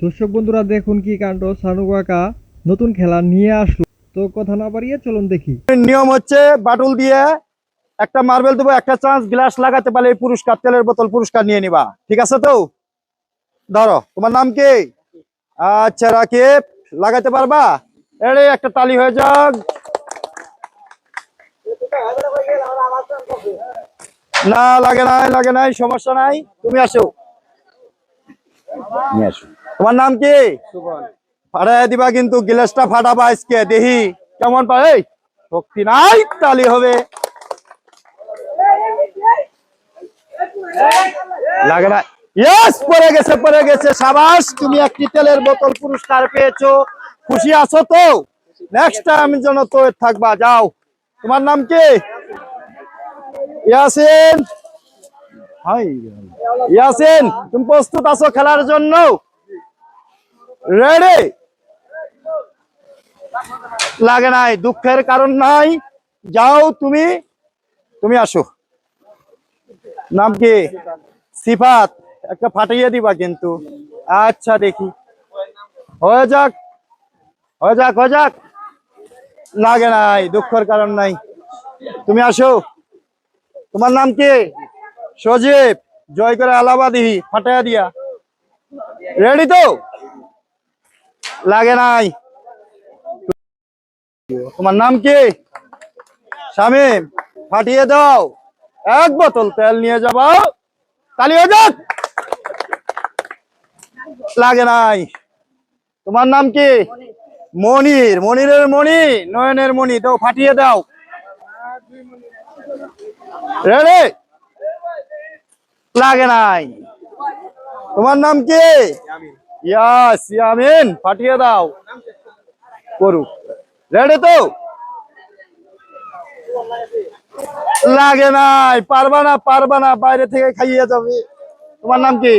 দর্শক বন্ধুরা দেখুন কি কাণ্ড। সানু কাকা নতুন খেলা নিয়ে আসলো। তো কথা না বাড়িয়ে চলুন দেখি। নিয়ম হচ্ছে বাটুল দিয়ে একটা মার্বেল দেবো একটা চান্স গ্লাস লাগাতে পারলে এই পুরস্কার তেলের বোতল পুরস্কার নিয়ে নিবা। ঠিক আছে তো? ধরো তোমার নাম কি? আচ্ছা রাকিব লাগাতে পারবা? এরে একটা তালি হয়ে যাক। না লাগে নাই লাগে নাই সমস্যা নাই। তুমি আসো। নিয়ে আসো। তোমার নাম কি? ফাটাই দিবা কিন্তু গ্লাসটা ফাটাবা আজকে দেখি কেমন পারে শক্তি নাই, তালি হবে। লাগে না। ইয়েস পড়ে গেছে পড়ে গেছে। সাবাস, তুমি একটি তেলের বোতল পুরস্কার পেয়েছ। খুশি আছো তো? নেক্সট টাইম যেন তো থাকবা, যাও। তোমার নাম কি? ইয়াসিন। হাই ইয়াসিন, তুমি প্রস্তুত আছো খেলার জন্য? রেডি লাগে নাই, দুঃখের কারণ নাই। যাও তুমি তুমি আসো। নাম কি? সিফাত। একটা ফাটিয়ে দিবা কিন্তু। আচ্ছা দেখি। হয়ে যাক। হয়ে যাক হয়ে যাক। লাগে নাই, দুঃখের কারণ নাই। তুমি আসো। তোমার নাম কি? সজীব। জয় করে আলাবাদি ফাটাইয়া দিয়া। রেডি তো? লাগে নাই। তোমার নাম কি? শামিম, ফাটিয়ে দাও। এক বোতল তেল নিয়ে যাবা। তালি হয়ে যাক লাগে নাই। তোমার নাম কি? মনির, মনিরের মণি, নয়নের মণি। দাও, ফাটিয়ে দাও। রেডি লাগে নাই। তোমার নাম কি? ইয়াস ইয়ামিন ফাটিয়ে দাও। করুক। রেডি তো? লাগে নাই পারবা না পারবা না বাইরে থেকে খাইয়ে যাবে। তোমার নাম কি?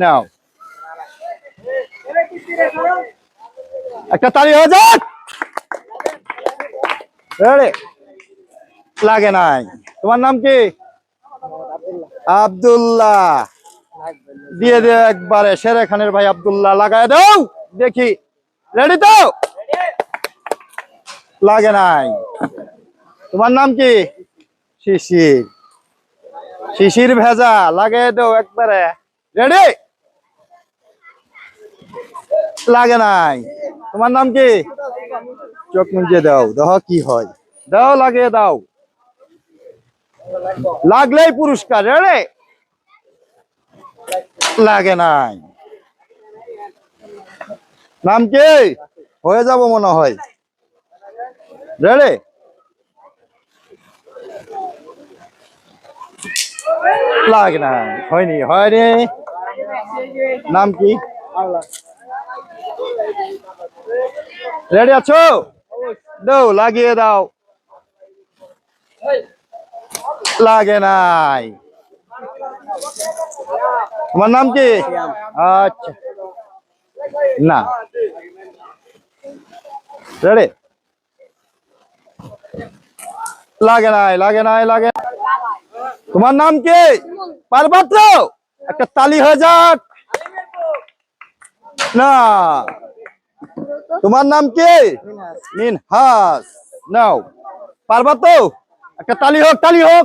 নাও। একটা তালি হয়ে যাক লাগে নাই। তোমার নাম কি? আব্দুল্লাহ। দিয়ে দে একবারে শেরে খানের ভাই আব্দুল্লাহ লাগায় দাও। দেখি। রেডি তো? লাগে নাই। তোমার নাম কি? শিশির। শিশির ভেজা লাগে দাও একবারে। রেডি লাগে নাই। তোমার নাম কি? চোখ মুঞ্জে দাও, দেহ কি হয়। দাও লাগে দাও। লাগলেই পুরস্কার রেডি লাগে নাই। নাম কি? হয়ে যাব মনে হয়। রেডি লাগে না হয়নি হয়নি। নাম কি? রেডি আছো? দাও, লাগিয়ে দাও। লাগে নাই। তোমার নাম কি? আচ্ছা। না। রেডি লাগে নাই লাগে নাই, লাগে তোমার নাম কি? পারপাত্র? একটা তালি হয়ে যাক। না। তোমার নাম কি? মিনহাস। নাও। পারবা তো একটা তালি হোক তালি হোক।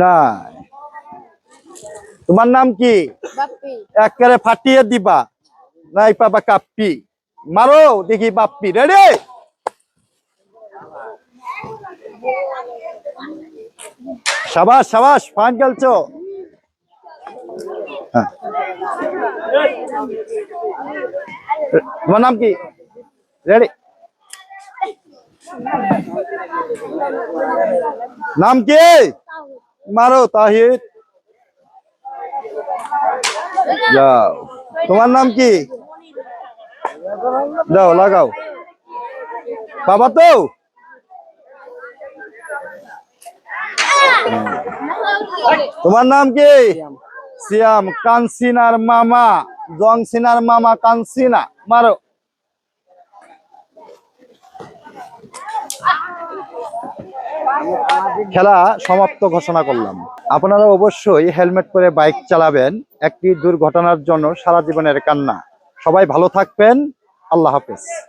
না তোমার নাম কি? একেবারে ফাটিয়ে দিবা। নাই পাবা কাপ্পি। মারো দেখি বাপ্পি। রেডি সাবাস সাবাস ফান খেলছো? হ্যাঁ। তোমার নাম কি? রেডি নাম কি? মারো তাহিদ যাও। তোমার নাম কি? যাও, লাগাও। বাবা তো? তোমার নাম কি? সিয়াম, কানসিনার মামা। জংসিনার মামা, কানসিনা। মারো। খেলা সমাপ্ত ঘোষণা করলাম। আপনারা অবশ্যই হেলমেট পরে বাইক চালাবেন। একটি দুর্ঘটনার জন্য সারা জীবনের কান্না। সবাই ভালো থাকবেন। আল্লাহ হাফেজ।